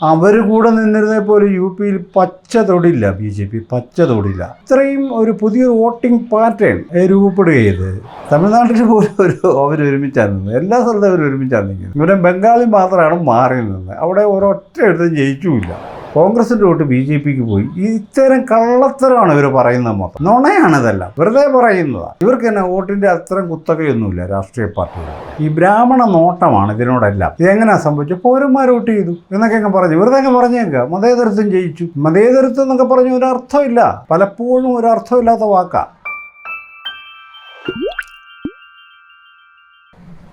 അവർ കൂടെ നിന്നിരുന്നേ പോലും യു പിയിൽ പച്ച തൊടില്ല ബി ജെ പി പച്ച തൊടില്ല ഇത്രയും ഒരു പുതിയൊരു വോട്ടിംഗ് പാറ്റേൺ രൂപപ്പെടുകയത്. തമിഴ്നാട്ടിൽ പോലും ഒരു അവർ ഒരുമിച്ചാണ് നിന്നത് എല്ലാ സ്ഥലത്തും അവർ ഒരുമിച്ചാണ് നിൽക്കുന്നത്. ഇവിടെ ബംഗാളിൽ മാത്രമാണ് മാറി നിന്നത്. അവിടെ ഒരൊറ്റ എടുത്തും ജയിച്ചുമില്ല. കോൺഗ്രസിന്റെ വോട്ട് ബി ജെ പിക്ക് പോയി. ഇത്തരം കള്ളത്തരമാണ് ഇവർ പറയുന്നത് മൊത്തം. നുണയാണിതെല്ലാം വെറുതെ പറയുന്നതാണ് ഇവർക്ക് തന്നെ വോട്ടിന്റെ അത്തരം കുത്തകയൊന്നുമില്ല രാഷ്ട്രീയ പാർട്ടികൾ ഈ ബ്രാഹ്മണ നോട്ടമാണ് ഇതിനോടെല്ലാം. ഇതെങ്ങനെയാണ് സംഭവിച്ചത്? പൗരന്മാർ വോട്ട് ചെയ്തു എന്നൊക്കെ അങ്ങ് പറഞ്ഞു. വെറുതെ അങ്ങ് പറഞ്ഞേക്കുക മതേതരത്വം ജയിച്ചു. മതേതരത്വം എന്നൊക്കെ പറഞ്ഞ ഒരർത്ഥമില്ല. പലപ്പോഴും ഒരർത്ഥമില്ലാത്ത വാക്കാണ്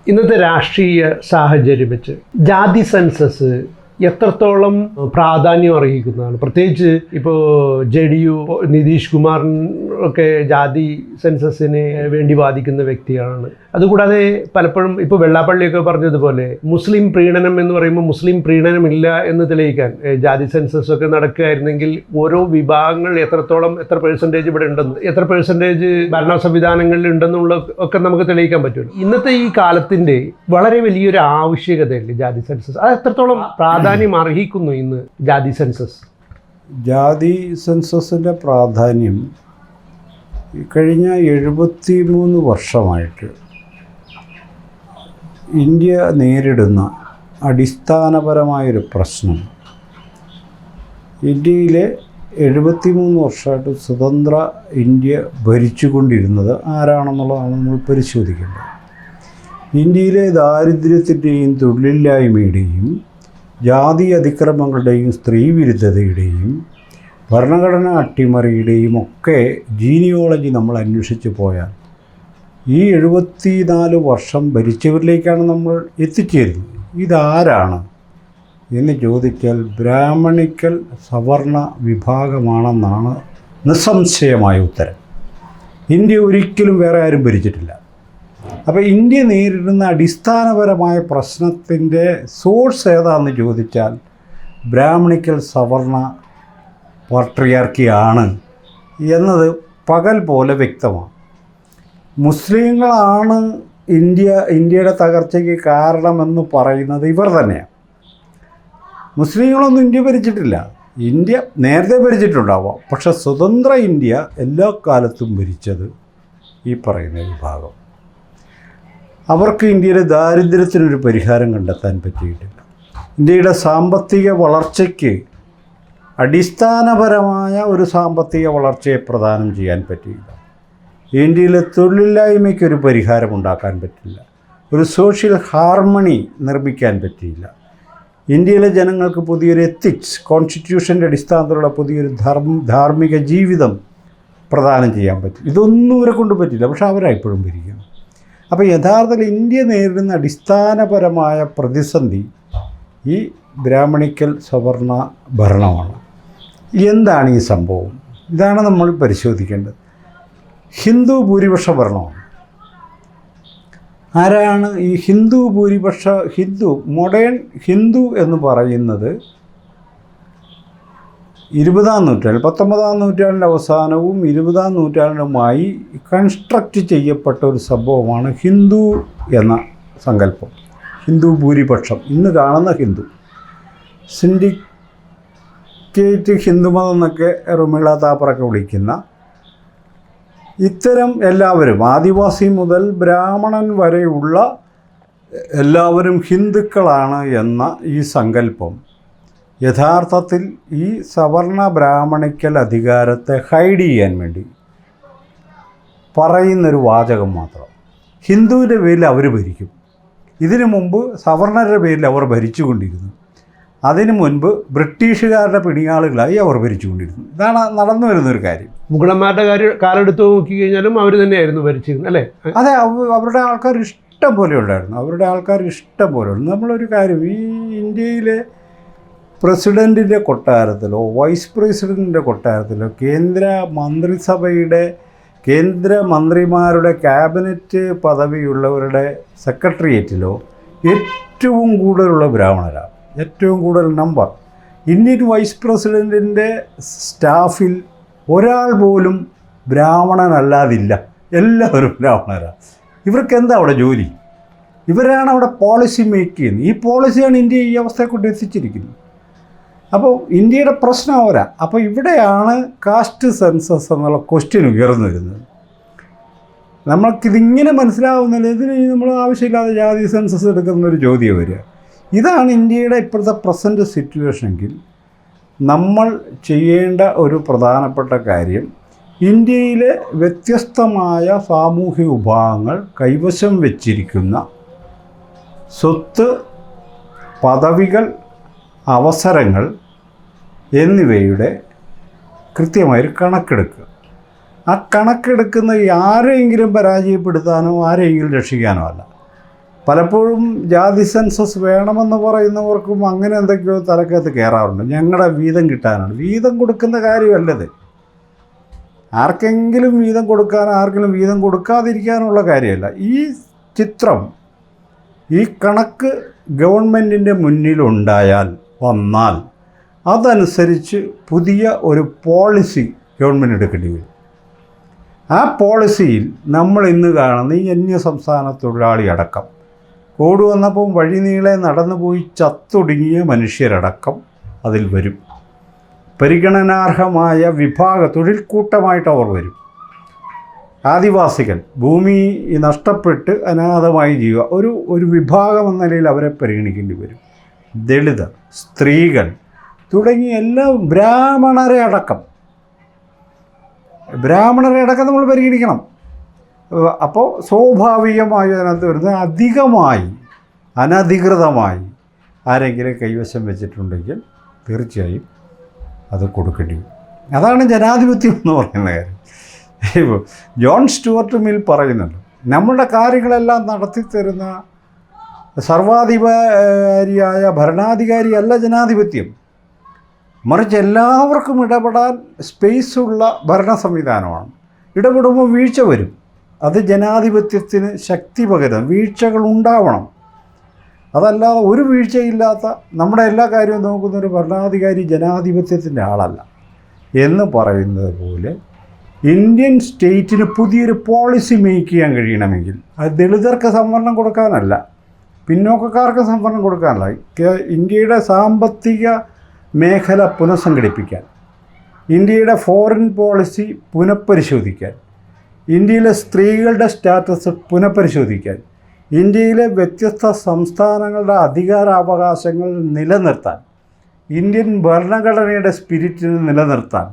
ഇന്നത്തെ രാഷ്ട്രീയ സാഹചര്യം വെച്ച് ജാതി സെൻസസ് എത്രത്തോളം പ്രാധാന്യം അർഹിക്കുന്നതാണ് പ്രത്യേകിച്ച് ഇപ്പോൾ J D U Nitish Kumar ഒക്കെ ജാതി സെൻസസിന് വേണ്ടി വാദിക്കുന്ന വ്യക്തിയാണ്. അതുകൂടാതെ പലപ്പോഴും ഇപ്പോൾ വെള്ളാപ്പള്ളിയൊക്കെ പറഞ്ഞതുപോലെ മുസ്ലിം പ്രീണനം എന്ന് പറയുമ്പോൾ മുസ്ലിം പ്രീണനമില്ല എന്ന് തെളിയിക്കാൻ ജാതി സെൻസസ് ഒക്കെ നടക്കുകയായിരുന്നെങ്കിൽ ഓരോ വിഭാഗങ്ങൾ എത്രത്തോളം എത്ര പേഴ്സന്റേജ് ഇവിടെ ഉണ്ടെന്ന് എത്ര പേഴ്സന്റേജ് ഭരണ സംവിധാനങ്ങളിൽ ഉണ്ടെന്നുള്ള ഒക്കെ നമുക്ക് തെളിയിക്കാൻ പറ്റും ഇന്നത്തെ ഈ കാലത്തിന്റെ വളരെ വലിയൊരു ആവശ്യകതയല്ലേ ജാതി സെൻസസ്? അത് എത്രത്തോളം പ്രാധാന്യം അർഹിക്കുന്നു ഇന്ന് ജാതി സെൻസസ്? ജാതി സെൻസസിന്റെ പ്രാധാന്യം കഴിഞ്ഞ എഴുപത്തി മൂന്ന് വർഷമായിട്ട് ഇന്ത്യ നേരിടുന്ന അടിസ്ഥാനപരമായൊരു പ്രശ്നം ഇന്ത്യയിലെ എഴുപത്തി മൂന്ന് വർഷമായിട്ട് സ്വതന്ത്ര ഇന്ത്യ ഭരിച്ചുകൊണ്ടിരുന്നത് ആരാണെന്നുള്ളതാണ് നമ്മൾ പരിശോധിക്കേണ്ടത്. ഇന്ത്യയിലെ ദാരിദ്ര്യത്തിന്റെയും തൊഴിലില്ലായ്മയുടെയും ജാതി അതിക്രമങ്ങളുടെയും സ്ത്രീവിരുദ്ധതയുടെയും ഭരണഘടനാ അട്ടിമറിയുടെയും ഒക്കെ ജീനിയോളജി നമ്മൾ അന്വേഷിച്ച് പോയാൽ ഈ എഴുപത്തിനാല് വർഷം ഭരിച്ചവരിലേക്കാണ് നമ്മൾ എത്തിച്ചേരുന്നത്. ഇതാരാണ് എന്ന് ചോദിച്ചാൽ ബ്രാഹ്മണിക്കൽ സവർണ വിഭാഗമാണെന്നാണ് നിസ്സംശയമായ ഉത്തരം. ഇന്ത്യ ഒരിക്കലും വേറെ ആരും ഭരിച്ചിട്ടില്ല. അപ്പോൾ ഇന്ത്യ നേരിടുന്ന അടിസ്ഥാനപരമായ പ്രശ്നത്തിന്റെ സോഴ്സ് ഏതാണെന്ന് ചോദിച്ചാൽ ബ്രാഹ്മണിക്കൽ സവർണ പാട്രിയാർക്കിയാണ് എന്നത് പകൽ പോലെ വ്യക്തമാണ്. മുസ്ലിങ്ങളാണ് ഇന്ത്യ ഇന്ത്യയുടെ തകർച്ചയ്ക്ക് കാരണമെന്ന് പറയുന്നത് ഇവർ തന്നെയാണ്. മുസ്ലിങ്ങളൊന്നും ഇന്ത്യ ഭരിച്ചിട്ടില്ല. ഇന്ത്യ നേരത്തെ ഭരിച്ചിട്ടുണ്ടാവാം പക്ഷെ സ്വതന്ത്ര ഇന്ത്യ എല്ലാ കാലത്തും ഭരിച്ചത് ഈ പറയുന്ന വിഭാഗം. അവർക്ക് ഇന്ത്യയിലെ ദാരിദ്ര്യത്തിനൊരു പരിഹാരം കണ്ടെത്താൻ പറ്റിയിട്ടില്ല. ഇന്ത്യയുടെ സാമ്പത്തിക വളർച്ചയ്ക്ക് അടിസ്ഥാനപരമായ ഒരു സാമ്പത്തിക വളർച്ചയെ പ്രദാനം ചെയ്യാൻ പറ്റിയില്ല. ഇന്ത്യയിലെ തൊഴിലില്ലായ്മയ്ക്കൊരു പരിഹാരം ഉണ്ടാക്കാൻ പറ്റില്ല. ഒരു സോഷ്യൽ ഹാർമണി നിർമ്മിക്കാൻ പറ്റിയില്ല. ഇന്ത്യയിലെ ജനങ്ങൾക്ക് പുതിയൊരു എത്തിക്സ് കോൺസ്റ്റിറ്റ്യൂഷന്റെ അടിസ്ഥാനത്തിലുള്ള പുതിയൊരു ധർമ്മ ധാർമ്മിക ജീവിതം പ്രദാനം ചെയ്യാൻ പറ്റും ഇതൊന്നും ഇവരെ കൊണ്ട് പറ്റില്ല. പക്ഷേ അവരായിപ്പോഴും ഭരിക്കുന്നു അപ്പോൾ യഥാർത്ഥത്തിൽ ഇന്ത്യ നേരിടുന്ന അടിസ്ഥാനപരമായ പ്രതിസന്ധി ഈ ബ്രാഹ്മണിക്കൽ സവർണ ഭരണമാണ്. എന്താണ് ഈ സംഭവം? ഇതാണ് നമ്മൾ പരിശോധിക്കേണ്ടത്. ഹിന്ദു ഭൂരിപക്ഷ ഭരണമാണ്. ആരാണ് ഈ ഹിന്ദു ഭൂരിപക്ഷ ഹിന്ദു മോഡേൺ ഹിന്ദു എന്ന് പറയുന്നത് ഇരുപതാം നൂറ്റാണ്ട് പത്തൊമ്പതാം നൂറ്റാണ്ടിന്റെ അവസാനവും ഇരുപതാം നൂറ്റാണ്ടുമായി കൺസ്ട്രക്റ്റ് ചെയ്യപ്പെട്ട ഒരു സംഭവമാണ് ഹിന്ദു എന്ന സങ്കല്പം. ഹിന്ദു ഭൂരിപക്ഷം. ഇന്ന് കാണുന്ന ഹിന്ദു. സിൻഡിക്കേറ്റ് ഹിന്ദുമതം എന്നൊക്കെ റുമിള താപ്പറൊക്കെ വിളിക്കുന്ന ഇത്തരം എല്ലാവരും ആദിവാസി മുതൽ ബ്രാഹ്മണൻ വരെയുള്ള എല്ലാവരും ഹിന്ദുക്കളാണ് എന്ന ഈ സങ്കല്പം. യഥാർത്ഥത്തിൽ ഈ സവർണ ബ്രാഹ്മണിക്കൽ അധികാരത്തെ ഹൈഡ് ചെയ്യാൻ വേണ്ടി പറയുന്നൊരു വാചകം മാത്രം. ഹിന്ദുവിന്റെ പേരിൽ അവർ ഭരിക്കും. ഇതിനു മുമ്പ് സവർണരുടെ പേരിൽ അവർ ഭരിച്ചുകൊണ്ടിരുന്നു. അതിനു മുൻപ് ബ്രിട്ടീഷുകാരുടെ പിണിയാളുകളായി അവർ ഭരിച്ചുകൊണ്ടിരുന്നു. ഇതാണ് നടന്നു വരുന്നൊരു കാര്യം. മുഗളന്മാരുടെ കാര്യം കാലെടുത്ത് നോക്കി കഴിഞ്ഞാലും അവർ തന്നെയായിരുന്നു ഭരിച്ചിരുന്നത് അല്ലേ? അതെ അവരുടെ ആൾക്കാർ ഇഷ്ടം പോലെ ഉണ്ടായിരുന്നു. അവരുടെ ആൾക്കാർ ഇഷ്ടം പോലെ ഉണ്ട് നമ്മളൊരു കാര്യം ഈ ഇന്ത്യയിലെ പ്രസിഡന്റിന്റെ കൊട്ടാരത്തിലോ വൈസ് പ്രസിഡന്റിന്റെ കൊട്ടാരത്തിലോ കേന്ദ്ര മന്ത്രിസഭയുടെ കേന്ദ്ര മന്ത്രിമാരുടെ ക്യാബിനറ്റ് പദവിയുള്ളവരുടെ സെക്രട്ടേറിയറ്റിലോ ഏറ്റവും കൂടുതലുള്ള ബ്രാഹ്മണരാണ്. ഏറ്റവും കൂടുതൽ നമ്പർ ഇന്ത്യൻ വൈസ് പ്രസിഡന്റിന്റെ സ്റ്റാഫിൽ ഒരാൾ പോലും ബ്രാഹ്മണനല്ലാതില്ല. എല്ലാവരും ബ്രാഹ്മണരാണ് ഇവർക്ക് എന്താ അവിടെ ജോലി? ഇവരാണ് അവിടെ പോളിസി മേക്ക് ചെയ്യുന്നത്. ഈ പോളിസിയാണ് ഇന്ത്യ ഈ അവസ്ഥയെ കൊണ്ട് എത്തിച്ചിരിക്കുന്നത്. അപ്പോൾ ഇന്ത്യയുടെ പ്രശ്നം അവരാ. അപ്പോൾ ഇവിടെയാണ് കാസ്റ്റ് സെൻസസ് എന്നുള്ള ക്വസ്റ്റ്യൻ ഉയർന്നു വരുന്നത് നമ്മൾക്കിതിങ്ങനെ മനസ്സിലാവുന്നില്ല. ഇതിന് നമ്മൾ ആവശ്യമില്ലാതെ ജാതി സെൻസസ് എടുക്കുന്നൊരു ചോദ്യം വരിക. ഇതാണ് ഇന്ത്യയുടെ ഇപ്പോഴത്തെ പ്രസന്റ് സിറ്റുവേഷനെങ്കിൽ നമ്മൾ ചെയ്യേണ്ട ഒരു പ്രധാനപ്പെട്ട കാര്യം ഇന്ത്യയിലെ വ്യത്യസ്തമായ സാമൂഹിക വിഭാഗങ്ങൾ കൈവശം വച്ചിരിക്കുന്ന സ്വത്ത് പദവികൾ അവസരങ്ങൾ എന്നിവയുടെ കൃത്യമായൊരു കണക്കെടുക്കുക. ആ കണക്കെടുക്കുന്ന ആരെയെങ്കിലും പരാജയപ്പെടുത്താനോ ആരെയെങ്കിലും രക്ഷിക്കാനോ അല്ല. പലപ്പോഴും ജാതി സെൻസസ് വേണമെന്ന് പറയുന്നവർക്കും അങ്ങനെ എന്തൊക്കെയോ തലക്കകത്ത് കയറാറുണ്ട്. ഞങ്ങളുടെ വീതം കിട്ടാനാണ്. വീതം കൊടുക്കുന്ന കാര്യമല്ലത് ആർക്കെങ്കിലും വീതം കൊടുക്കാൻ ആർക്കെങ്കിലും വീതം കൊടുക്കാതിരിക്കാനുള്ള കാര്യമല്ല. ഈ ചിത്രം ഈ കണക്ക് ഗവൺമെന്റിന്റെ മുന്നിലുണ്ടായാൽ വന്നാൽ അതനുസരിച്ച് പുതിയ ഒരു പോളിസി ഗവൺമെന്റ് എടുക്കേണ്ടി വരും. ആ പോളിസിയിൽ നമ്മൾ ഇന്ന് കാണുന്ന ഈ അന്യ സംസ്ഥാന തൊഴിലാളി അടക്കം കോവിഡ് വന്നപ്പം വഴി നീളെ നടന്നു പോയി ചത്തൊടുങ്ങിയ മനുഷ്യരടക്കം അതിൽ വരും. പരിഗണനാർഹമായ വിഭാഗ തൊഴിൽ കൂട്ടമായിട്ട് അവർ വരും. ആദിവാസികൾ ഭൂമി നഷ്ടപ്പെട്ട് അനാഥമായി ചെയ്യുക ഒരു ഒരു വിഭാഗം എന്ന നിലയിൽ അവരെ പരിഗണിക്കേണ്ടി വരും. ദളിതർ സ്ത്രീകൾ തുടങ്ങിയ എല്ലാ ബ്രാഹ്മണരെ അടക്കം. ബ്രാഹ്മണരെ അടക്കം നമ്മൾ പരിഗണിക്കണം. അപ്പോൾ സ്വാഭാവികമായി അതിനകത്ത് വരുന്നത് അധികമായി അനധികൃതമായി ആരെങ്കിലും കൈവശം വെച്ചിട്ടുണ്ടെങ്കിൽ തീർച്ചയായും അത് കൊടുക്കേണ്ടി അതാണ് ജനാധിപത്യം എന്ന് പറയുന്ന കാര്യം. ഇപ്പോൾ ജോൺ സ്റ്റുവർട്ട് മിൽ പറയുന്നുണ്ട് നമ്മുടെ കാര്യങ്ങളെല്ലാം നടത്തിത്തരുന്ന സർവാധികാരിയായ ഭരണാധികാരിയല്ല ജനാധിപത്യം. മറിച്ച് എല്ലാവർക്കും ഇടപെടാൻ സ്പേസുള്ള ഭരണ സംവിധാനമാണ് ഇടപെടുമ്പോൾ വീഴ്ച വരും. അത് ജനാധിപത്യത്തിന് ശക്തി പകരും വീഴ്ചകൾ ഉണ്ടാവണം അതല്ലാതെ ഒരു വീഴ്ചയില്ലാത്ത നമ്മുടെ എല്ലാ കാര്യവും നോക്കുന്ന ഒരു ഭരണാധികാരി ജനാധിപത്യത്തിന്റെ ആളല്ല എന്ന് പറയുന്നത് പോലെ ഇന്ത്യൻ സ്റ്റേറ്റിന് പുതിയൊരു പോളിസി മേക്ക് ചെയ്യാൻ കഴിയണമെങ്കിൽ അത് ദളിതർക്ക് സംവരണം കൊടുക്കാനല്ല പിന്നോക്കക്കാർക്ക് സംവരണം കൊടുക്കാനല്ല ഇന്ത്യയുടെ സാമ്പത്തിക മേഖല പുനഃസംഘടിപ്പിക്കാൻ ഇന്ത്യയുടെ ഫോറിൻ പോളിസി പുനഃപരിശോധിക്കാൻ ഇന്ത്യയിലെ സ്ത്രീകളുടെ സ്റ്റാറ്റസ് പുനഃപരിശോധിക്കാൻ ഇന്ത്യയിലെ വ്യത്യസ്ത സംസ്ഥാനങ്ങളുടെ അധികാരാവകാശങ്ങൾ നിലനിർത്താൻ ഇന്ത്യൻ ഭരണഘടനയുടെ സ്പിരിറ്റിനെ നിലനിർത്താൻ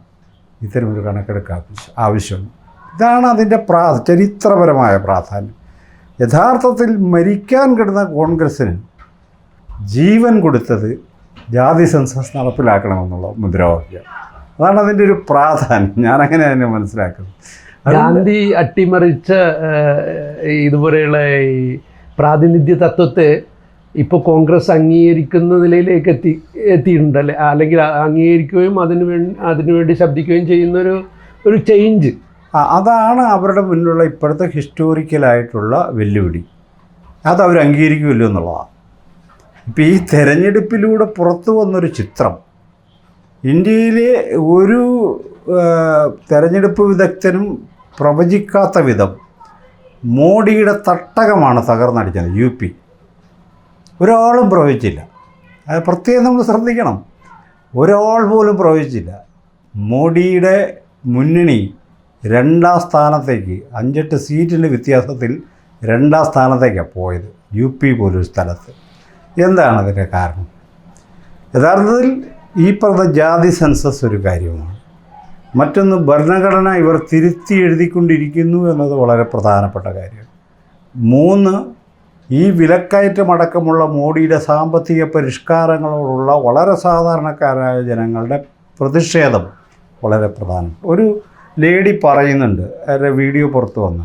ഇത്തരമൊരു കണക്കെടുക്ക ആവശ്യം ആവശ്യമുണ്ട് ഇതാണ് അതിന്റെ പ്രാ ചരിത്രപരമായ പ്രാധാന്യം. യഥാർത്ഥത്തിൽ മരിക്കാൻ കിടന്ന കോൺഗ്രസ്സിന് ജീവൻ കൊടുത്തത് ജാതി സെൻസസ് നടപ്പിലാക്കണമെന്നുള്ള മുദ്രാവാക്യം. അതാണ് അതിന്റെ ഒരു പ്രാധാന്യം. ഞാനങ്ങനെ തന്നെ മനസ്സിലാക്കുന്നത്. ഗാന്ധി അട്ടിമറിച്ച ഇതുപോലെയുള്ള ഈ പ്രാതിനിധ്യ തത്വത്തെ ഇപ്പോൾ കോൺഗ്രസ് അംഗീകരിക്കുന്ന നിലയിലേക്ക് എത്തി എത്തിയിട്ടുണ്ടല്ലേ? അല്ലെങ്കിൽ അംഗീകരിക്കുകയും അതിന് വേണ്ടി അതിനുവേണ്ടി ശബ്ദിക്കുകയും ചെയ്യുന്ന ഒരു ഒരു ചേഞ്ച് അതാണ് അവരുടെ മുന്നിലുള്ള ഇപ്പോഴത്തെ ഹിസ്റ്റോറിക്കലായിട്ടുള്ള വെല്ലുവിളി. അത് അവർ അംഗീകരിക്കുമല്ലോ എന്നുള്ളതാണ്. ഇപ്പോൾ ഈ തെരഞ്ഞെടുപ്പിലൂടെ പുറത്തു വന്നൊരു ചിത്രം. ഇന്ത്യയിലെ ഒരു തെരഞ്ഞെടുപ്പ് വിദഗ്ധനും പ്രവചിക്കാത്ത വിധം മോഡിയുടെ തട്ടകമാണ് തകർന്നടിച്ചത് യു പി. ഒരാളും പ്രവചിച്ചില്ല. അത് പ്രത്യേകം നമ്മൾ ശ്രദ്ധിക്കണം. ഒരാൾ പോലും പ്രവചിച്ചില്ല. മോഡിയുടെ മുന്നണി രണ്ടാം സ്ഥാനത്തേക്ക് അഞ്ചെട്ട് സീറ്റിന്റെ വ്യത്യാസത്തിൽ രണ്ടാം സ്ഥാനത്തേക്കാണ് പോയത് യു പി പോലൊരു സ്ഥലത്ത്. എന്താണ് അതിന്റെ കാരണം? യഥാർത്ഥത്തിൽ ഈ പറഞ്ഞ ജാതി സെൻസസ് ഒരു കാര്യമാണ്. മറ്റൊന്ന് ഭരണഘടന ഇവർ തിരുത്തി എഴുതിക്കൊണ്ടിരിക്കുന്നു എന്നത് വളരെ പ്രധാനപ്പെട്ട കാര്യമാണ് മൂന്ന് ഈ വിലക്കയറ്റം അടക്കമുള്ള മോഡിയുടെ സാമ്പത്തിക പരിഷ്കാരങ്ങളോടുള്ള വളരെ സാധാരണക്കാരായ ജനങ്ങളുടെ പ്രതിഷേധം വളരെ പ്രധാനം. ഒരു ലേഡി പറയുന്നുണ്ട് അവരുടെ വീഡിയോ പുറത്ത് വന്ന്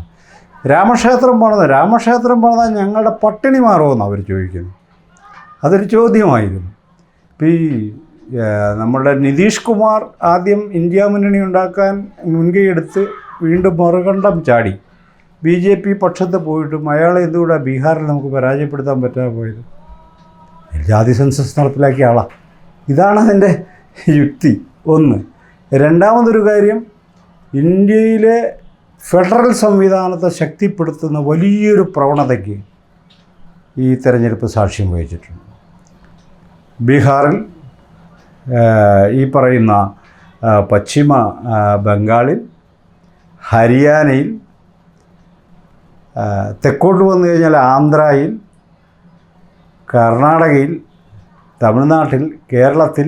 രാമക്ഷേത്രം പണിത് രാമക്ഷേത്രം പണിതാൽ ഞങ്ങളുടെ പട്ടിണി മാറുമെന്ന് അവർ ചോദിക്കുന്നു. അതൊരു ചോദ്യമായിരുന്നു. ഈ നമ്മുടെ നിതീഷ് കുമാർ ആദ്യം ഇന്ത്യ മുന്നണി ഉണ്ടാക്കാൻ മുൻകൈയെടുത്ത് വീണ്ടും മറുകണ്ഠം ചാടി. ബി ജെ പി പക്ഷത്ത് പോയിട്ടും അയാളെ എന്തുകൂടെ ബീഹാറിൽ നമുക്ക് പരാജയപ്പെടുത്താൻ പറ്റാതെ പോയത്? ജാതി സെൻസസ് നടപ്പിലാക്കിയ ആളാണ് ഇതാണ് അതിന്റെ യുക്തി. ഒന്ന്. രണ്ടാമതൊരു കാര്യം ഇന്ത്യയിലെ ഫെഡറൽ സംവിധാനത്തെ ശക്തിപ്പെടുത്തുന്ന വലിയൊരു പ്രവണതയ്ക്ക് ഈ തെരഞ്ഞെടുപ്പ് സാക്ഷ്യം വഹിച്ചിട്ടുണ്ട്. ബീഹാറിൽ ഈ പറയുന്ന പശ്ചിമ ബംഗാളിൽ ഹരിയാനയിൽ തെക്കോട്ട് വന്നു കഴിഞ്ഞാൽ ആന്ധ്രയിൽ കർണാടകയിൽ തമിഴ്നാട്ടിൽ കേരളത്തിൽ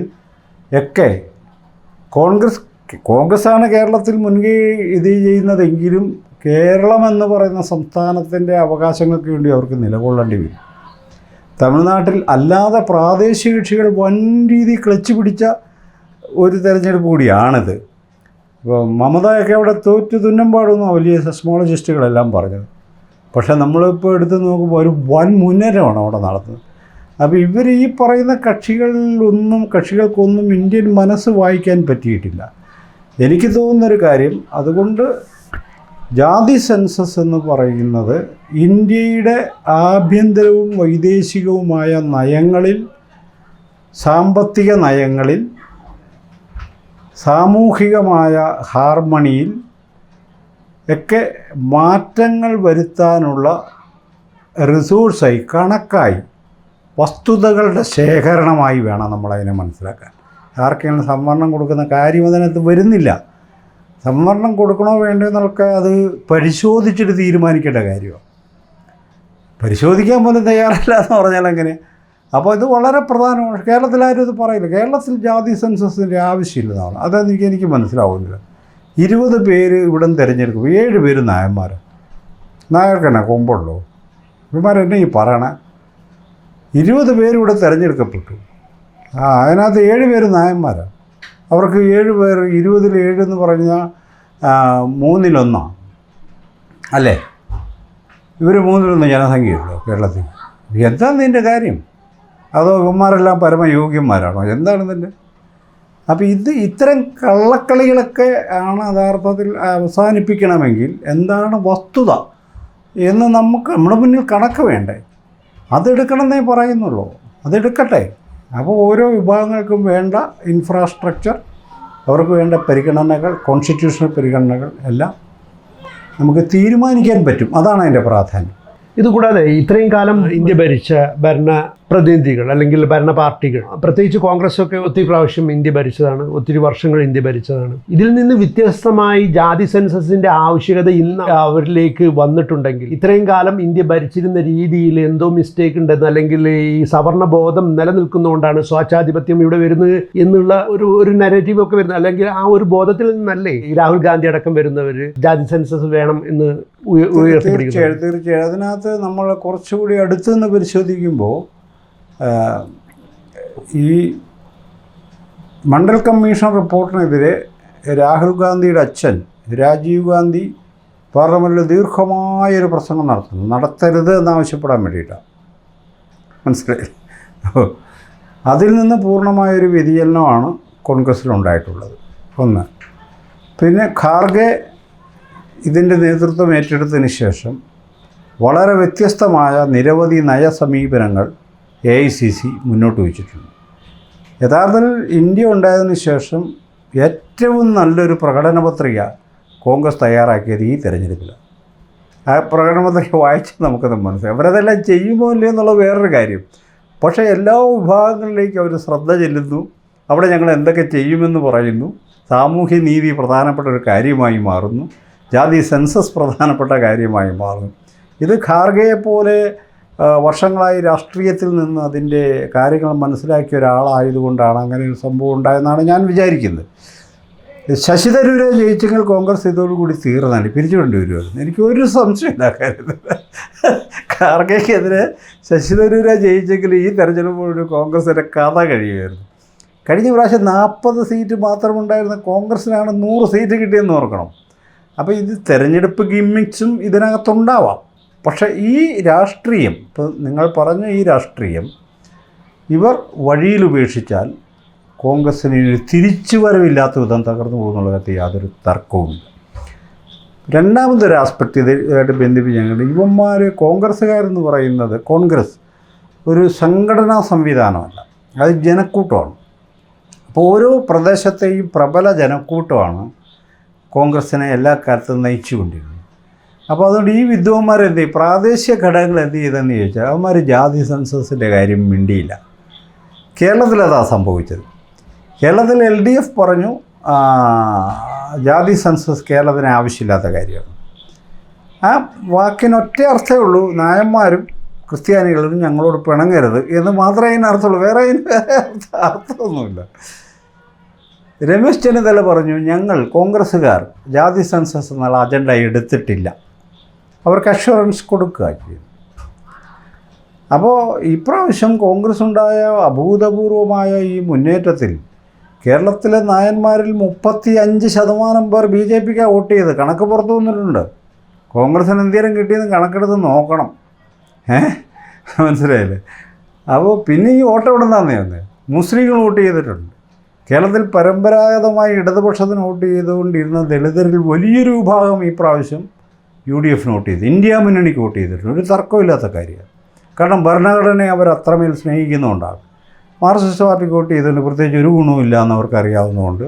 ഒക്കെ കോൺഗ്രസ് കോൺഗ്രസ്സാണ് കേരളത്തിൽ മുൻകൈ ഇത് ചെയ്യുന്നതെങ്കിലും കേരളം എന്ന് പറയുന്ന സംസ്ഥാനത്തിന്റെ അവകാശങ്ങൾക്ക് വേണ്ടി അവർക്ക് നിലകൊള്ളേണ്ടി വരും. തമിഴ്നാട്ടിൽ അല്ലാതെ പ്രാദേശിക കക്ഷികൾ വൻ രീതി ക്ലച്ച് പിടിച്ച ഒരു തെരഞ്ഞെടുപ്പ് കൂടിയാണിത്. ഇപ്പോൾ മമതയൊക്കെ അവിടെ തോറ്റു തുന്നമ്പാടുന്ന വലിയ സെസ്മോളജിസ്റ്റുകളെല്ലാം പറഞ്ഞത്. പക്ഷേ നമ്മളിപ്പോൾ എടുത്ത് നോക്കുമ്പോൾ ഒരു വൻ മുന്നേറ്റമാണ് അവിടെ നടത്തുന്നത് അപ്പോൾ ഇവർ ഈ പറയുന്ന കക്ഷികളിലൊന്നും കക്ഷികൾക്കൊന്നും ഇന്ത്യൻ മനസ്സ് വായിക്കാൻ പറ്റിയിട്ടില്ല. എനിക്ക് തോന്നുന്നൊരു കാര്യം അതുകൊണ്ട് ജാതി സെൻസസ് എന്ന് പറയുന്നത് ഇന്ത്യയുടെ ആഭ്യന്തരവും വൈദേശികവുമായ നയങ്ങളിൽ സാമ്പത്തിക നയങ്ങളിൽ സാമൂഹികമായ ഹാർമണിയിൽ ഒക്കെ മാറ്റങ്ങൾ വരുത്താനുള്ള റിസോഴ്സായി കണക്കായി വസ്തുതകളുടെ ശേഖരണമായി വേണം നമ്മളതിനെ മനസ്സിലാക്കാൻ. ആർക്കെങ്കിലും സംവരണം കൊടുക്കുന്ന കാര്യം അതിനകത്ത് വരുന്നില്ല. സംവരണം കൊടുക്കണോ വേണ്ടോ എന്നൊക്കെ അത് പരിശോധിച്ചിട്ട് തീരുമാനിക്കേണ്ട കാര്യമാണ് പരിശോധിക്കാൻ പോലും തയ്യാറല്ല എന്ന് പറഞ്ഞാൽ അങ്ങനെ അപ്പോൾ ഇത് വളരെ പ്രധാനമാണ്. കേരളത്തിൽ ആരും ഇത് പറയില്ല. കേരളത്തിൽ ജാതി സെൻസസിന്റെ ആവശ്യമില്ലെന്നാണ് അതെനിക്ക് എനിക്ക് എനിക്ക് മനസ്സിലാവുന്നില്ല. ഇരുപത് പേര് ഇവിടെ നിന്ന് തിരഞ്ഞെടുക്കും. ഏഴ് പേര് നായന്മാർ നായർക്കെന്നെ കൊമ്പുള്ളൂ. ഇവന്മാരെന്നെ ഈ പറയണേ? ഇരുപത് പേര് ഇവിടെ തിരഞ്ഞെടുക്കപ്പെട്ടു. ആ അതിനകത്ത് ഏഴ് പേര് നായന്മാരാണ് അവർക്ക് ഏഴ് പേർ ഇരുപതിൽ ഏഴ് എന്ന് പറഞ്ഞാൽ മൂന്നിലൊന്നാണ് അല്ലേ? ഇവർ മൂന്നിലൊന്ന് ജനസംഖ്യയുള്ളൂ കേരളത്തിൽ. എന്താണ് നിന്റെ കാര്യം? അതോ ഇവന്മാരെല്ലാം പരമയോഗ്യന്മാരാണോ? എന്താണ് നിന്റെ അപ്പോൾ ഇത് ഇത്തരം കള്ളക്കളികളൊക്കെ ആണ് യഥാർത്ഥത്തിൽ അവസാനിപ്പിക്കണമെങ്കിൽ എന്താണ് വസ്തുത എന്ന് നമുക്ക് നമ്മുടെ മുന്നിൽ കണക്ക് വേണ്ടേ? അതെടുക്കണമെന്നേ പറയുന്നുള്ളൂ. അതെടുക്കട്ടെ. അപ്പോൾ ഓരോ വിഭാഗങ്ങൾക്കും വേണ്ട ഇൻഫ്രാസ്ട്രക്ചർ അവർക്ക് വേണ്ട പരിഗണനകൾ കോൺസ്റ്റിറ്റ്യൂഷണൽ പരിഗണനകൾ എല്ലാം നമുക്ക് തീരുമാനിക്കാൻ പറ്റും. അതാണ് അതിന്റെ പ്രാധാന്യം. ഇതുകൂടാതെ ഇത്രയും കാലം ഇന്ത്യ ഭരിച്ച ഭരണ പ്രതിനിധികൾ അല്ലെങ്കിൽ ഭരണ പാർട്ടികൾ. പ്രത്യേകിച്ച് കോൺഗ്രസ്സൊക്കെ ഒത്തിരി പ്രാവശ്യം ഇന്ത്യ ഭരിച്ചതാണ്. ഒത്തിരി വർഷങ്ങൾ ഇന്ത്യ ഭരിച്ചതാണ്. ഇതിൽ നിന്ന് വ്യത്യസ്തമായി ജാതി സെൻസസിന്റെ ആവശ്യകത ഇന്ന് അവരിലേക്ക് വന്നിട്ടുണ്ടെങ്കിൽ ഇത്രയും കാലം ഇന്ത്യ ഭരിച്ചിരുന്ന രീതിയിൽ എന്തോ മിസ്റ്റേക്ക് ഉണ്ടെന്ന് അല്ലെങ്കിൽ ഈ സവർണ ബോധം നിലനിൽക്കുന്നതുകൊണ്ടാണ് സ്വാച്ഛാധിപത്യം ഇവിടെ വരുന്നത് എന്നുള്ള ഒരു ഒരു നെഗറ്റീവ് ഒക്കെ വരുന്നത്. അല്ലെങ്കിൽ ആ ഒരു ബോധത്തിൽ നിന്നല്ലേ ഈ രാഹുൽ ഗാന്ധി അടക്കം വരുന്നവർ ജാതി സെൻസസ് വേണം എന്ന് ഉയ- ഉയർത്തിപ്പിടിക്കുന്നത്. തീർച്ചയായും തീർച്ചയായും. അതിനകത്ത് നമ്മൾ കുറച്ചുകൂടി അടുത്തുനിന്ന് പരിശോധിക്കുമ്പോൾ ഈ മണ്ഡൽ കമ്മീഷൻ റിപ്പോർട്ടിനെതിരെ രാഹുൽ ഗാന്ധിയുടെ അച്ഛൻ രാജീവ് ഗാന്ധി പാർലമെന്റിൽ ദീർഘമായൊരു പ്രസംഗം നടത്തുന്നു. നടത്തരുത് എന്നാവശ്യപ്പെടാൻ വേണ്ടിയിട്ടാണ് മനസ്സിലായി? അതിൽ നിന്ന് പൂർണമായൊരു വ്യതിചലനമാണ് കോൺഗ്രസ്സിലുണ്ടായിട്ടുള്ളത്. ഒന്ന്. പിന്നെ ഖാർഗെ ഇതിന്റെ നേതൃത്വം ഏറ്റെടുത്തതിന് ശേഷം വളരെ വ്യത്യസ്തമായ നിരവധി നയസമീപനങ്ങൾ എ ഐ സി സി മുന്നോട്ട് വച്ചിട്ടുണ്ട്. യഥാർത്ഥത്തിൽ ഇന്ത്യ ഉണ്ടായതിനു ശേഷം ഏറ്റവും നല്ലൊരു പ്രകടന പത്രിക കോൺഗ്രസ് തയ്യാറാക്കിയത് ഈ തെരഞ്ഞെടുപ്പിലാണ്. ആ പ്രകടന പത്രിക വായിച്ച് നമുക്കത് മനസ്സിലായി അവരതെല്ലാം ചെയ്യുമോ ഇല്ലയോ എന്നുള്ള വേറൊരു കാര്യം. പക്ഷേ എല്ലാ വിഭാഗങ്ങളിലേക്കും അവർ ശ്രദ്ധ ചെല്ലുന്നു. അവിടെ ഞങ്ങൾ എന്തൊക്കെ ചെയ്യുമെന്ന് പറയുന്നു. സാമൂഹ്യ നീതി പ്രധാനപ്പെട്ട ഒരു കാര്യമായി മാറുന്നു. ജാതി സെൻസസ് പ്രധാനപ്പെട്ട കാര്യമായി മാറുന്നു. ഇത് ഖാർഗയെ പോലെ വർഷങ്ങളായി രാഷ്ട്രീയത്തിൽ നിന്ന് അതിന്റെ കാര്യങ്ങൾ മനസ്സിലാക്കിയ ഒരാളായതുകൊണ്ടാണ് അങ്ങനെ ഒരു സംഭവം ഉണ്ടായെന്നാണ് ഞാൻ വിചാരിക്കുന്നത്. ശശി തരൂരെ ജയിച്ചെങ്കിൽ കോൺഗ്രസ് ഇതോടുകൂടി തീർന്നാണ്. പിരിച്ചുകൊണ്ട് വരുമായിരുന്നു എനിക്ക് ഒരു സംശയമില്ല കാര്യത്തിൽ ഖാർഗയ്ക്കെതിരെ ശശി തരൂരെ ജയിച്ചെങ്കിൽ ഈ തെരഞ്ഞെടുപ്പോട് കോൺഗ്രസിന്റെ കഥ കഴിയുമായിരുന്നു. കഴിഞ്ഞ പ്രാവശ്യം നാൽപ്പത് സീറ്റ് മാത്രമുണ്ടായിരുന്ന കോൺഗ്രസ്സിനാണ് നൂറ് സീറ്റ് കിട്ടിയെന്ന് ഓർക്കണം. അപ്പോൾ ഇത് തെരഞ്ഞെടുപ്പ് ഗിമ്മിക്സും ഇതിനകത്തുണ്ടാവാം. പക്ഷേ ഈ രാഷ്ട്രീയം ഇപ്പോൾ നിങ്ങൾ പറഞ്ഞ ഈ രാഷ്ട്രീയം ഇവർ വഴിയിൽ ഉപേക്ഷിച്ചാൽ കോൺഗ്രസ്സിന് തിരിച്ചു തിരിച്ചുവരവില്ലാത്ത വിധം തകർന്നു പോകുന്നുള്ളതിനകത്ത് യാതൊരു തർക്കവുമില്ല. രണ്ടാമതൊരു ആസ്പെക്റ്റ് ഇതായിട്ട് ബന്ധിപ്പിച്ച് ഞങ്ങൾ ഇവന്മാർ കോൺഗ്രസ്സുകാരെന്ന് പറയുന്നത് കോൺഗ്രസ് ഒരു സംഘടനാ സംവിധാനമല്ല അത് ജനക്കൂട്ടമാണ്. അപ്പോൾ ഓരോ പ്രദേശത്തെയും പ്രബല ജനക്കൂട്ടമാണ് കോൺഗ്രസ്സിനെ എല്ലാ കാലത്തും നയിച്ചുകൊണ്ടിരുന്നത്. അപ്പോൾ അതുകൊണ്ട് ഈ വിദ്വാന്മാർ എന്ത് ചെയ്യും? പ്രാദേശിക ഘടകങ്ങൾ എന്ത് ചെയ്തെന്ന് ചോദിച്ചാൽ അവന്മാർ ജാതി സെൻസസിന്റെ കാര്യം മിണ്ടിയില്ല. കേരളത്തിൽ അതാ സംഭവിച്ചത്. കേരളത്തിൽ എൽ ഡി എഫ് പറഞ്ഞു ജാതി സെൻസസ് കേരളത്തിന് ആവശ്യമില്ലാത്ത കാര്യമാണ്. ആ വാക്കിനൊറ്റ അർത്ഥമേ ഉള്ളൂ നായന്മാരും ക്രിസ്ത്യാനികളും ഞങ്ങളോട് പിണങ്ങരുത് എന്ന് മാത്രമേ അതിന് അർത്ഥമുള്ളൂ. വേറെ അതിന് അർത്ഥമൊന്നുമില്ല. രമേശ് ചെന്നിത്തല പറഞ്ഞു ഞങ്ങൾ കോൺഗ്രസ്സുകാർ ജാതി സെൻസസ് എന്നുള്ള അജണ്ട എടുത്തിട്ടില്ല. അവർക്ക് അഷുറൻസ് കൊടുക്കുക ചെയ്യും. അപ്പോൾ ഇപ്രാവശ്യം കോൺഗ്രസ് ഉണ്ടായ അഭൂതപൂർവമായ ഈ മുന്നേറ്റത്തിൽ കേരളത്തിലെ നായന്മാരിൽ മുപ്പത്തി അഞ്ച് ശതമാനം പേർ ബി ജെ പിക്കാണ് വോട്ട് ചെയ്ത്. കണക്ക് പുറത്തു വന്നിട്ടുണ്ട്. കോൺഗ്രസിന് എന്തെങ്കിലും കിട്ടിയെന്ന് കണക്കെടുത്ത് നോക്കണം. ഏ? മനസ്സിലായില്ലേ? അപ്പോൾ പിന്നെ ഈ വോട്ട് എവിടെ നിന്നാന്നേ വന്നത് മുസ്ലിങ്ങൾ വോട്ട് ചെയ്തിട്ടുണ്ട്. കേരളത്തിൽ പരമ്പരാഗതമായി ഇടതുപക്ഷത്തിന് വോട്ട് ചെയ്തുകൊണ്ടിരുന്ന ദളിതരിൽ വലിയൊരു വിഭാഗം ഈ പ്രാവശ്യം യു ഡി എഫിന് വോട്ട് ചെയ്ത് ഇന്ത്യ മുന്നണിക്ക് വോട്ട് ചെയ്തിട്ടുണ്ട്. ഒരു തർക്കമില്ലാത്ത കാര്യമാണ്. കാരണം ഭരണഘടനയെ അവർ അത്രമേൽ സ്നേഹിക്കുന്നതുകൊണ്ടാണ്. മാർക്സിസ്റ്റ് പാർട്ടിക്ക് വോട്ട് ചെയ്തതിന് പ്രത്യേകിച്ച് ഒരു ഗുണവുമില്ല എന്ന് അവർക്ക് അറിയാവുന്നതുകൊണ്ട്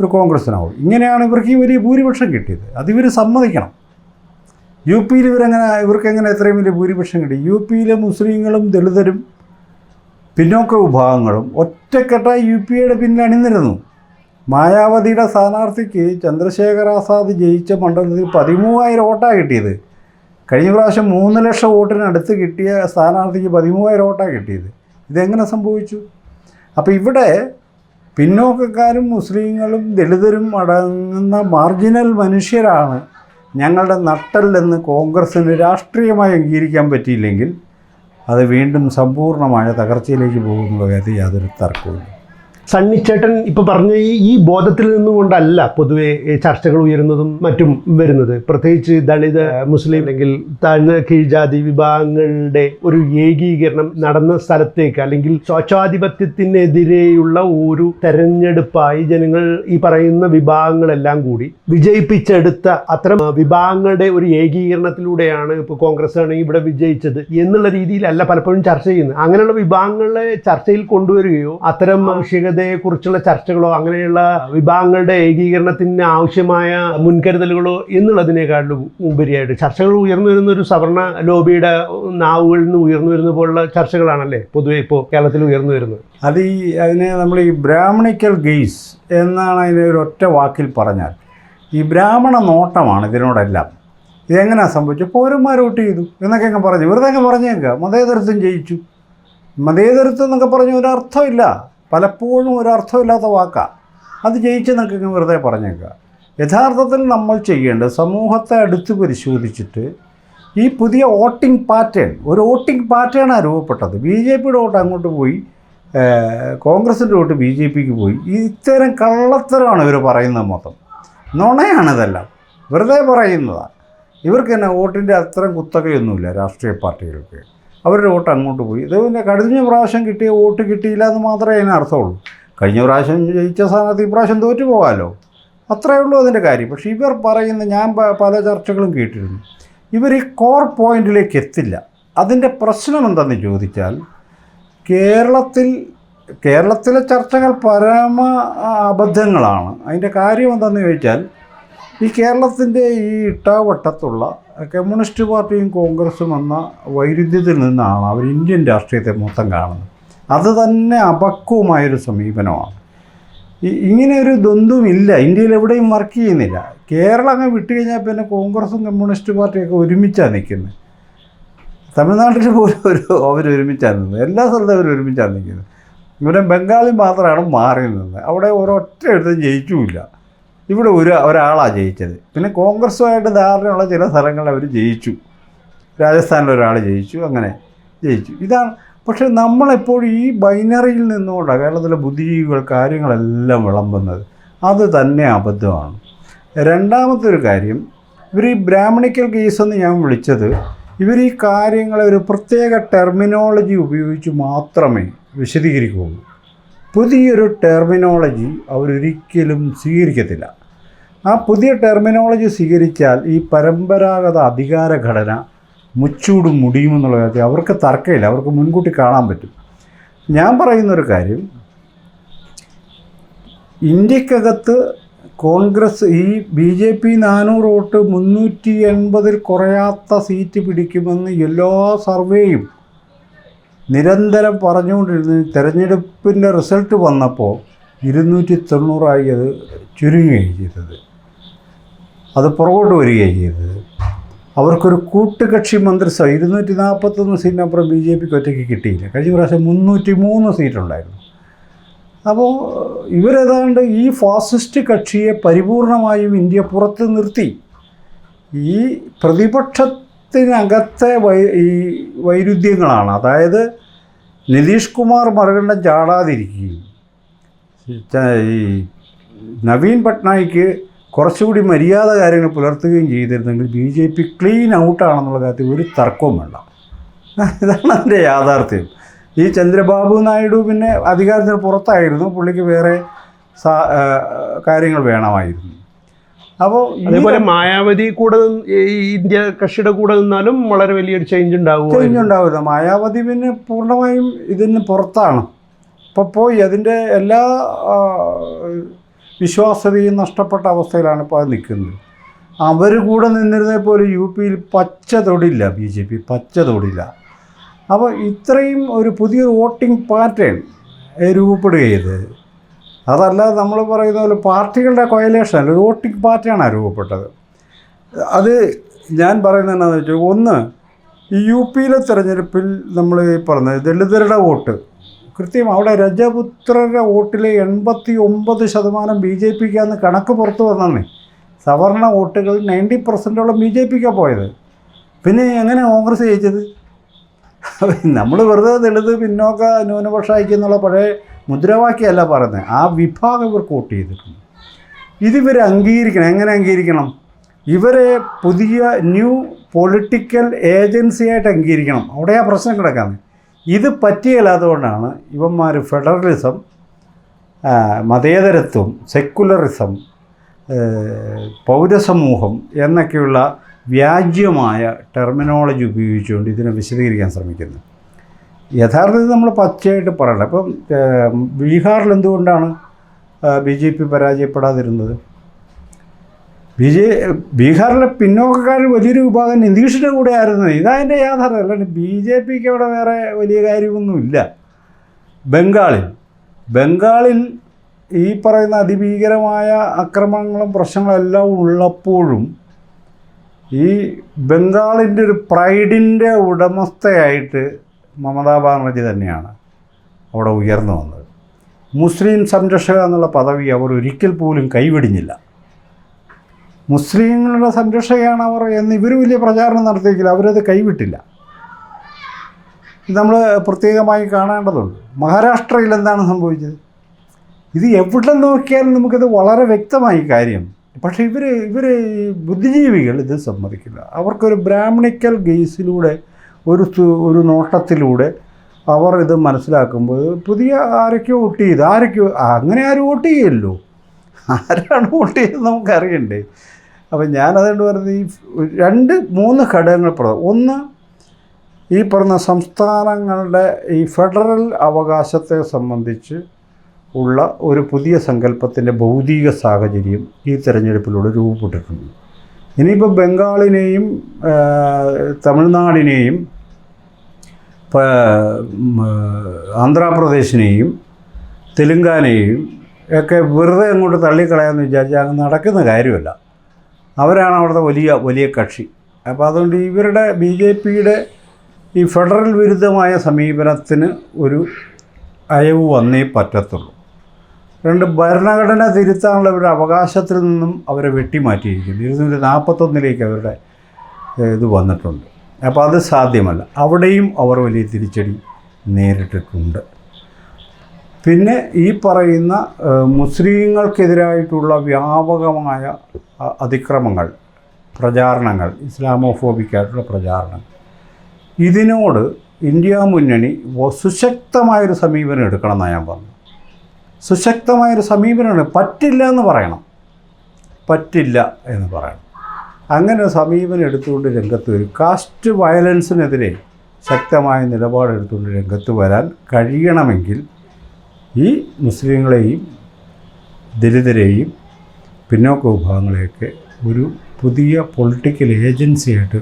ഒരു കോൺഗ്രസ്സിനാവും ഇങ്ങനെയാണ് ഇവർക്ക് ഈ വലിയ ഭൂരിപക്ഷം കിട്ടിയത്. അതിവർ സമ്മതിക്കണം. യു പിയിൽ ഇവരെങ്ങനെ ഇവർക്ക് എങ്ങനെ എത്രയും വലിയ ഭൂരിപക്ഷം കിട്ടി? യു പിയിലെ മുസ്ലിങ്ങളും ദളിതരും പിന്നോക്ക വിഭാഗങ്ങളും ഒറ്റക്കെട്ടായി യു പി എയുടെ പിന്നിൽ അണിനിരുന്നു. മായാവതിയുടെ സ്ഥാനാർത്ഥിക്ക് ചന്ദ്രശേഖർ ആസാദ് ജയിച്ച മണ്ഡലത്തിൽ പതിമൂവായിരം വോട്ടാണ് കിട്ടിയത്. കഴിഞ്ഞ പ്രാവശ്യം മൂന്ന് ലക്ഷം വോട്ടിനടുത്ത് കിട്ടിയ സ്ഥാനാർത്ഥിക്ക് പതിമൂവായിരം വോട്ടാണ് കിട്ടിയത്. ഇതെങ്ങനെ സംഭവിച്ചു? അപ്പോൾ ഇവിടെ പിന്നോക്കക്കാരും മുസ്ലിങ്ങളും ദളിതരും അടങ്ങുന്ന മാർജിനൽ മനുഷ്യരാണ് ഞങ്ങളുടെ നട്ടല്ലെന്ന് കോൺഗ്രസ്സിന് രാഷ്ട്രീയമായി അംഗീകരിക്കാൻ പറ്റിയില്ലെങ്കിൽ അത് വീണ്ടും സമ്പൂർണമായ തകർച്ചയിലേക്ക് പോകുന്നുള്ള കാര്യത്തിൽ യാതൊരു തർക്കവുമില്ല. സണ്ണിച്ചേട്ടൻ ഇപ്പൊ പറഞ്ഞ ഈ ഈ ബോധത്തിൽ നിന്നുകൊണ്ടല്ല പൊതുവെ ചർച്ചകൾ ഉയരുന്നതും മറ്റും വരുന്നത്. പ്രത്യേകിച്ച് ദളിത് മുസ്ലിം അല്ലെങ്കിൽ താഴ്ന്ന കീഴ്ജാതി വിഭാഗങ്ങളുടെ ഒരു ഏകീകരണം നടന്ന സ്ഥലത്തേക്ക് അല്ലെങ്കിൽ സ്വച്ഛാധിപത്യത്തിനെതിരെയുള്ള ഒരു തെരഞ്ഞെടുപ്പായി ജനങ്ങൾ ഈ പറയുന്ന വിഭാഗങ്ങളെല്ലാം കൂടി വിജയിപ്പിച്ചെടുത്ത അത്തരം വിഭാഗങ്ങളുടെ ഒരു ഏകീകരണത്തിലൂടെയാണ് ഇപ്പോൾ കോൺഗ്രസ് ആണെങ്കിൽ ഇവിടെ വിജയിച്ചത് എന്നുള്ള രീതിയിലല്ല പലപ്പോഴും ചർച്ച ചെയ്യുന്നത്. അങ്ങനെയുള്ള വിഭാഗങ്ങളെ ചർച്ചയിൽ കൊണ്ടുവരികയോ അത്തരം ആവശ്യകതയെക്കുറിച്ചുള്ള ചർച്ചകളോ അങ്ങനെയുള്ള വിഭാഗങ്ങളുടെ ഏകീകരണത്തിന് ആവശ്യമായ മുൻകരുതലുകളോ എന്നുള്ളതിനേക്കാളും ഉപരിയായിട്ട് ചർച്ചകൾ ഉയർന്നു വരുന്ന ഒരു സവർണ ലോബിയുടെ നാവുകളിൽ നിന്ന് ഉയർന്നു വരുന്ന പോലുള്ള ചർച്ചകളാണല്ലേ പൊതുവെ ഇപ്പോൾ കേരളത്തിൽ ഉയർന്നു വരുന്നത്? അത് ഈ അതിനെ നമ്മൾ ഈ ബ്രാഹ്മണിക്കൽ ഗെയ്സ് എന്നാണ് അതിനെ ഒരു ഒറ്റ വാക്കിൽ പറഞ്ഞാൽ. ഈ ബ്രാഹ്മണ നോട്ടമാണ് ഇതിനോടെല്ലാം. ഇതെങ്ങനെയാണ് സംഭവിച്ചു പൗരന്മാർ വോട്ട് ചെയ്തു എന്നൊക്കെ അങ്ങ് പറഞ്ഞു. വെറുതെ അങ്ങ് പറഞ്ഞേക്കുക മതേതരത്വം ജയിച്ചു. മതേതരത്വം എന്നൊക്കെ പറഞ്ഞ ഒരർത്ഥമില്ല പലപ്പോഴും ഒരർത്ഥമില്ലാത്ത വാക്കാണ് അത് ജയിച്ച് നിൽക്കുക വെറുതെ പറഞ്ഞേക്കുക. യഥാർത്ഥത്തിൽ നമ്മൾ ചെയ്യേണ്ടത് സമൂഹത്തെ അടുത്ത് പരിശോധിച്ചിട്ട് ഈ പുതിയ വോട്ടിംഗ് പാറ്റേൺ ഒരു വോട്ടിംഗ് പാറ്റേണാണ് രൂപപ്പെട്ടത്. ബി ജെ പിയുടെ വോട്ട് അങ്ങോട്ട് പോയി കോൺഗ്രസിന്റെ വോട്ട് ബി ജെ പിക്ക് പോയി. ഇത്തരം കള്ളത്തരമാണ് ഇവർ പറയുന്നത് മൊത്തം. നുണയാണിതെല്ലാം വെറുതെ പറയുന്നതാണ് ഇവർക്ക് തന്നെ വോട്ടിന്റെ അത്തരം കുത്തകയൊന്നുമില്ല രാഷ്ട്രീയ പാർട്ടികൾക്ക്. അവരുടെ വോട്ട് അങ്ങോട്ട് പോയി. ഇത് പിന്നെ കഴിഞ്ഞ പ്രാവശ്യം കിട്ടിയ വോട്ട് കിട്ടിയില്ല എന്ന് മാത്രമേ അതിന് അർത്ഥമുള്ളൂ. കഴിഞ്ഞ പ്രാവശ്യം ജയിച്ച സ്ഥാനത്ത് ഇപ്രാവശ്യം തോറ്റു പോകാമല്ലോ അത്രയേ ഉള്ളൂ അതിന്റെ കാര്യം. പക്ഷേ ഇവർ പറയുന്ന ഞാൻ പല ചർച്ചകളും കേട്ടിരുന്നു. ഇവർ ഈ കോർ പോയിന്റിലേക്ക് എത്തില്ല. അതിന്റെ പ്രശ്നം എന്തെന്ന് ചോദിച്ചാൽ കേരളത്തിൽ കേരളത്തിലെ ചർച്ചകൾ പരമ അബദ്ധങ്ങളാണ്. അതിന്റെ കാര്യം എന്താണെന്ന് ചോദിച്ചാൽ ഈ കേരളത്തിന്റെ ഈ ഇട്ടാവട്ടത്തുള്ള കമ്മ്യൂണിസ്റ്റ് പാർട്ടിയും കോൺഗ്രസും എന്ന വൈരുദ്ധ്യത്തിൽ നിന്നാണ് അവർ ഇന്ത്യൻ രാഷ്ട്രീയത്തെ മൊത്തം കാണുന്നത്. അത് തന്നെ അപക്വമായൊരു സമീപനമാണ്. ഇങ്ങനെ ഒരു ദ്വന്ദ്വും ഇല്ല. ഇന്ത്യയിൽ എവിടെയും വർക്ക് ചെയ്യുന്നില്ല. കേരളം അങ്ങ് വിട്ടുകഴിഞ്ഞാൽ പിന്നെ കോൺഗ്രസും കമ്മ്യൂണിസ്റ്റ് പാർട്ടിയൊക്കെ ഒരുമിച്ചാണ് നിൽക്കുന്നത്. തമിഴ്നാട്ടിൽ പോലും ഒരു അവരൊരുമിച്ചാണ് നിന്നത് എല്ലാ സ്ഥലത്തും അവരൊരുമിച്ചാണ് നിൽക്കുന്നത്. ഇവിടെ ബംഗാളിൽ മാത്രമാണ് മാറി നിന്നത്. അവിടെ ഓരോ ഒറ്റ എടുത്തും ജയിച്ചുമില്ല. ഇവിടെ ഒരു ഒരാളാണ് ജയിച്ചത്. പിന്നെ കോൺഗ്രസുമായിട്ട് ധാരണയുള്ള ചില സ്ഥലങ്ങളിൽ അവർ ജയിച്ചു. രാജസ്ഥാനിൽ ഒരാൾ ജയിച്ചു അങ്ങനെ ജയിച്ചു. ഇതാണ് പക്ഷേ നമ്മളെപ്പോഴും ഈ ബൈനറിയിൽ നിന്നുകൊണ്ടാണ് കേരളത്തിലെ ബുദ്ധിജീവികൾ കാര്യങ്ങളെല്ലാം വിളമ്പുന്നത്. അത് തന്നെ അബദ്ധമാണ്. രണ്ടാമത്തെ ഒരു കാര്യം ഇവർ ഈ ബ്രാഹ്മണിക്കൽ കേസെന്ന് ഞാൻ വിളിച്ചത് ഇവർ ഈ കാര്യങ്ങളെ ഒരു പ്രത്യേക ടെർമിനോളജി ഉപയോഗിച്ച് മാത്രമേ വിശദീകരിക്കുകയുള്ളൂ. പുതിയൊരു ടെർമിനോളജി അവരൊരിക്കലും സ്വീകരിക്കത്തില്ല. ആ പുതിയ ടെർമിനോളജി സ്വീകരിച്ചാൽ ഈ പരമ്പരാഗത അധികാര ഘടന മുച്ചൂടും മുടിയുമെന്നുള്ള കാര്യത്തിൽ അവർക്ക് തർക്കമില്ല അവർക്ക് മുൻകൂട്ടി കാണാൻ പറ്റും. ഞാൻ പറയുന്നൊരു കാര്യം ഇന്ത്യക്കകത്ത് കോൺഗ്രസ് ഈ ബി ജെ പി നാനൂറ് വോട്ട് മുന്നൂറ്റി എൺപതിൽ കുറയാത്ത സീറ്റ് പിടിക്കുമെന്ന് എല്ലാ സർവേയും നിരന്തരം പറഞ്ഞുകൊണ്ടിരുന്നു. തെരഞ്ഞെടുപ്പിന്റെ റിസൾട്ട് വന്നപ്പോൾ ഇരുന്നൂറ്റി തൊണ്ണൂറായി അത് ചുരുങ്ങുകയും ചെയ്തത്. അത് പുറകോട്ട് വരികയാണ് ചെയ്തത് അവർക്കൊരു കൂട്ടുകക്ഷി മന്ത്രിസഭ ഇരുന്നൂറ്റി നാൽപ്പത്തൊന്ന് സീറ്റിനപ്പുറം ബി ജെ പിക്ക് ഒറ്റയ്ക്ക് കിട്ടിയില്ല. കഴിഞ്ഞ പ്രാവശ്യം മുന്നൂറ്റി മൂന്ന് സീറ്റുണ്ടായിരുന്നു. അപ്പോൾ ഇവരേതാണ്ട് ഈ ഫാസിസ്റ്റ് കക്ഷിയെ പരിപൂർണമായും ഇന്ത്യ പുറത്ത് നിർത്തി. ഈ പ്രതിപക്ഷത്തിനകത്തെ വൈ ഈ വൈരുദ്ധ്യങ്ങളാണ്. അതായത് നിതീഷ് കുമാർ മറുകണ്ഠം ചാടാതിരിക്കുകയും ഈ നവീൻ പട്നായിക്ക് കുറച്ചുകൂടി മര്യാദ കാര്യങ്ങൾ പുലർത്തുകയും ചെയ്തിരുന്നെങ്കിൽ ബി ജെ പി ക്ലീൻ ഔട്ടാണെന്നുള്ള കാര്യത്തിൽ ഒരു തർക്കവും വേണ്ട. ഇതാണ് അതിന്റെ യാഥാർത്ഥ്യം. ഈ ചന്ദ്രബാബു നായിഡു പിന്നെ അധികാരത്തിന് പുറത്തായിരുന്നു. പുള്ളിക്ക് വേറെ സാ കാര്യങ്ങൾ വേണമായിരുന്നു. അപ്പോൾ അതേപോലെ മായാവതി കൂടെ ഈ ഇന്ത്യ കക്ഷിയുടെ കൂടെ നിന്നാലും വളരെ വലിയൊരു ചേഞ്ച് ഉണ്ടാവും ചേഞ്ച് ഉണ്ടാവില്ല മായാവതി പിന്നെ പൂർണമായും ഇതിന് പുറത്താണ്. ഇപ്പോൾ പോയി. അതിന്റെ എല്ലാ വിശ്വാസ്യതയും നഷ്ടപ്പെട്ട അവസ്ഥയിലാണ് ഇപ്പോൾ അത് നിൽക്കുന്നത്. അവർ കൂടെ നിന്നിരുന്ന പോലെ യു പിയിൽ പച്ച തൊടില്ല ബി ജെ പി പച്ച തൊടില്ല അപ്പോൾ ഇത്രയും ഒരു പുതിയൊരു വോട്ടിംഗ് പാറ്റേൺ രൂപപ്പെടുകയത്. അതല്ല നമ്മൾ പറയുന്ന പോലെ പാർട്ടികളുടെ കൊയലേഷൻ അല്ല ഒരു വോട്ടിംഗ് പാറ്റേണാണ് രൂപപ്പെട്ടത്. അത് ഞാൻ പറയുന്നത് എന്താണെന്ന് വെച്ചാൽ ഒന്ന് ഈ യു പിയിലെ തിരഞ്ഞെടുപ്പിൽ നമ്മൾ ഈ പറഞ്ഞത് ദളിതരുടെ വോട്ട് കൃത്യം അവിടെ രജപുത്രരുടെ വോട്ടിലെ എൺപത്തി ഒമ്പത് ശതമാനം ബി ജെ പിക്കാന്ന് കണക്ക് പുറത്തു വന്നേ സവർണ വോട്ടുകൾ നയന്റി പെർസെന്റോളം ബി ജെ പിക്കാണ് പോയത്. പിന്നെ എങ്ങനെ കോൺഗ്രസ് ജയിച്ചത്? നമ്മൾ വെറുതെ ദളിത് പിന്നോക്ക ന്യൂനപക്ഷ എന്നുള്ള പഴയ മുദ്രാവാക്യമല്ല പറയുന്നത്. ആ വിഭാഗം ഇവർക്ക് വോട്ട് ചെയ്തിട്ടുണ്ട്. ഇതിവർ അംഗീകരിക്കണം. എങ്ങനെ അംഗീകരിക്കണം? ഇവരെ പുതിയ ന്യൂ പൊളിറ്റിക്കൽ ഏജൻസിയായിട്ട് അംഗീകരിക്കണം. അവിടെയാ പ്രശ്നം കിടക്കുന്നത് ഇത് പറ്റിയല്ലാത്തതുകൊണ്ടാണ് ഇവന്മാർ ഫെഡറലിസം മതേതരത്വം സെക്കുലറിസം പൗരസമൂഹം എന്നൊക്കെയുള്ള വ്യാജ്യമായ ടെർമിനോളജി ഉപയോഗിച്ചുകൊണ്ട് ഇതിനെ വിശദീകരിക്കാൻ ശ്രമിക്കുന്നു. യഥാർത്ഥത്തിൽ നമ്മൾ പച്ചയായിട്ട് പറയണം അപ്പം ബീഹാറിൽ എന്തുകൊണ്ടാണ് ബി ജെ പി പരാജയപ്പെടാതിരുന്നത്? ബി ജെ ബീഹാറിലെ പിന്നോക്കക്കാരിൽ വലിയൊരു വിഭാഗം നിതീഷിന്റെ കൂടെ ആയിരുന്നു ഇതതിന്റെ യാഥാർത്ഥ്യം. അല്ലാണ്ട് ബി ജെ പിക്ക് അവിടെ വേറെ വലിയ കാര്യമൊന്നുമില്ല. ബംഗാളിൽ ബംഗാളിൽ ഈ പറയുന്ന അതിഭീകരമായ ആക്രമണങ്ങളും പ്രശ്നങ്ങളും എല്ലാം ഉള്ളപ്പോഴും ഈ ബംഗാളിന്റെ ഒരു പ്രൈഡിന്റെ ഉടമസ്ഥയായിട്ട് മമതാ ബാനർജി തന്നെയാണ് അവിടെ ഉയർന്നു വന്നത്. മുസ്ലിം സംരക്ഷക എന്നുള്ള പദവി അവർ ഒരിക്കൽ പോലും കൈവിടിഞ്ഞില്ല. മുസ്ലിങ്ങളുടെ സംരക്ഷകയാണ് അവർ എന്ന് ഇവർ വലിയ പ്രചാരണം നടത്തിയെങ്കിലും അവരത് കൈവിട്ടില്ല. ഇത് നമ്മൾ പ്രത്യേകമായി കാണേണ്ടതുണ്ട്. മഹാരാഷ്ട്രയിൽ എന്താണ് സംഭവിച്ചത്? ഇത് എവിടെ നോക്കിയാലും നമുക്കിത് വളരെ വ്യക്തമായി കാര്യം. പക്ഷേ ഇവർ ഇവർ ബുദ്ധിജീവികൾ ഇത് സമ്മതിക്കില്ല. അവർക്കൊരു ബ്രാഹ്മണിക്കൽ ഗെയ്സിലൂടെ ഒരു ഒരു നോട്ടത്തിലൂടെ അവർ ഇത് മനസ്സിലാക്കുമ്പോൾ പുതിയ ആരൊക്കെയോ വോട്ട് ചെയ്ത്. ആരൊക്കെയോ അങ്ങനെ ആരും വോട്ട് ചെയ്യല്ലോ ആരാണ് വോട്ട് ചെയ്തത് നമുക്കറിയണ്ടേ? അപ്പം ഞാനതുകൊണ്ട് പറയുന്നത് ഈ രണ്ട് മൂന്ന് ഘടകങ്ങൾ പ്രധാനം ഒന്ന് ഈ പറഞ്ഞ സംസ്ഥാനങ്ങളുടെ ഈ ഫെഡറൽ അവകാശത്തെ സംബന്ധിച്ച് ഉള്ള ഒരു പുതിയ സങ്കല്പത്തിന്റെ ഭൗതിക സാഹചര്യം ഈ തിരഞ്ഞെടുപ്പിലൂടെ രൂപപ്പെട്ടിട്ടുണ്ട്. ഇനിയിപ്പോൾ ബംഗാളിനെയും തമിഴ്നാടിനെയും ആന്ധ്രാപ്രദേശിനെയും തെലുങ്കാനയെയും ഒക്കെ വെറുതെ അങ്ങോട്ട് തള്ളിക്കളയാമെന്ന് വിചാരിച്ചാൽ അങ്ങ് നടക്കുന്ന കാര്യമല്ല. അവരാണ് അവിടുത്തെ വലിയ വലിയ കക്ഷി. അപ്പോൾ അതുകൊണ്ട് ഇവരുടെ ബി ജെ പിയുടെ ഈ ഫെഡറൽ വിരുദ്ധമായ സമീപനത്തിന് ഒരു അയവ് വന്നേ പറ്റത്തുള്ളൂ. രണ്ട് ഭരണഘടന തിരുത്താനുള്ള ഒരു അവകാശത്തിൽ നിന്നും അവരെ വെട്ടിമാറ്റിയിരിക്കുന്നു. ഇരുന്നൂറ്റി നാൽപ്പത്തൊന്നിലേക്ക് അവരുടെ ഇത് വന്നിട്ടുണ്ട്. അപ്പോൾ അത് സാധ്യമല്ല. അവിടെയും അവർ വലിയ തിരിച്ചടി നേരിട്ടിട്ടുണ്ട്. പിന്നെ ഈ പറയുന്ന മുസ്ലിങ്ങൾക്കെതിരായിട്ടുള്ള വ്യാപകമായ അതിക്രമങ്ങൾ പ്രചാരണങ്ങൾ ഇസ്ലാമോഫോബിക്കായിട്ടുള്ള പ്രചാരണം. ഇതിനോട് ഇന്ത്യ മുന്നണി സുശക്തമായൊരു സമീപനം എടുക്കണം എന്നാണ് ഞാൻ പറഞ്ഞത്. സുശക്തമായൊരു സമീപനമാണ്. പറ്റില്ല എന്ന് പറയണം. പറ്റില്ല എന്ന് പറയണം. അങ്ങനെ സമീപനം എടുത്തുകൊണ്ട് രംഗത്ത് വരും. കാസ്റ്റ് വയലൻസിനെതിരെ ശക്തമായ നിലപാടെടുത്തുകൊണ്ട് രംഗത്ത് വരാൻ കഴിയണമെങ്കിൽ ഈ മുസ്ലിങ്ങളെയും ദലിതരെയും പിന്നോക്ക വിഭാഗങ്ങളെയൊക്കെ ഒരു പുതിയ പൊളിറ്റിക്കൽ ഏജൻസിയായിട്ട്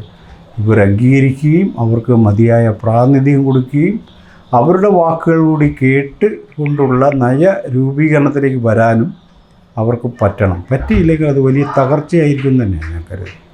ഇവർ അംഗീകരിക്കുകയും അവർക്ക് മതിയായ പ്രാതിനിധ്യം കൊടുക്കുകയും അവരുടെ വാക്കുകൾ കൂടി കേട്ട് കൊണ്ടുള്ള നയ രൂപീകരണത്തിലേക്ക് വരാനും അവർക്ക് പറ്റണം. പറ്റിയില്ലെങ്കിൽ അത് വലിയ തകർച്ചയായിരിക്കും തന്നെയാണ് ഞാൻ കരുതുന്നത്.